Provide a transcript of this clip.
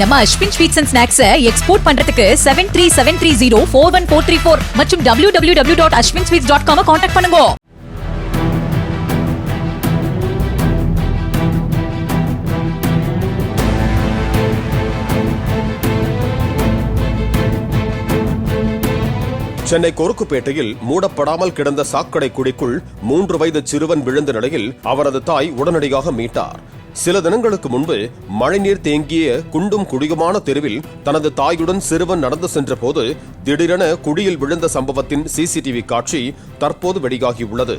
நம்ம Ashwin sweets and snacks export பண்றதுக்கு seven three seven three zero four one four three four மற்றும் W W W dot Ashwin sweets dot com contact பண்ணுங்க. சென்னை கொருக்குப்பேட்டையில் மூடப்படாமல் கிடந்த சாக்கடை குடிக்குள் மூன்று வயது சிறுவன் விழுந்த நிலையில் அவரது தாய் உடனடியாக மீட்டார். சில தினங்களுக்கு முன்பு மழைநீர் தேங்கிய குண்டும் குடியுமான தெருவில் தனது தாயுடன் சிறுவன் நடந்து சென்றபோது திடீரென குழியில் விழுந்த சம்பவத்தின் சிசிடிவி காட்சி தற்போது வெளியாகியுள்ளது.